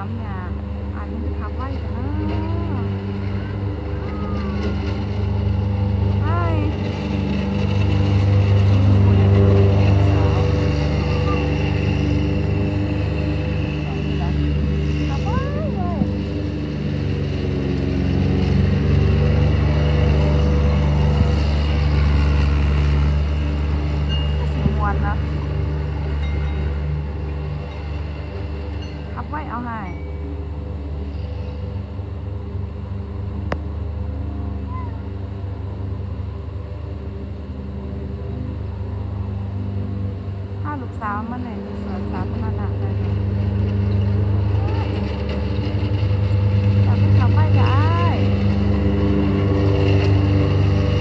tám ngàn ไว้เอาให้ถ้าลูกสาวมันในสวนสาธารณะเลยอยากไปขับไว้ได้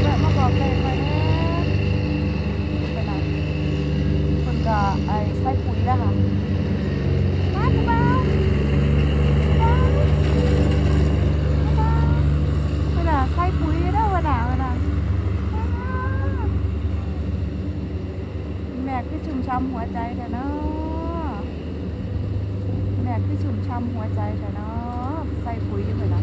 แวะมาบอกเลยไปนไปไหนคนก็ไอ้ใส่ปุ๋ยแล้วค่ะมาคุณบ่าวมามาเวลาใส่ปุ๋ยเด้อเวลาเวลา แม่คือชุ่มช้ำหัวใจแต่เนาะแม่คือชุ่มช้ำหัวใจแต่เนาะใส่ปุ๋ยอยู่เลยนะ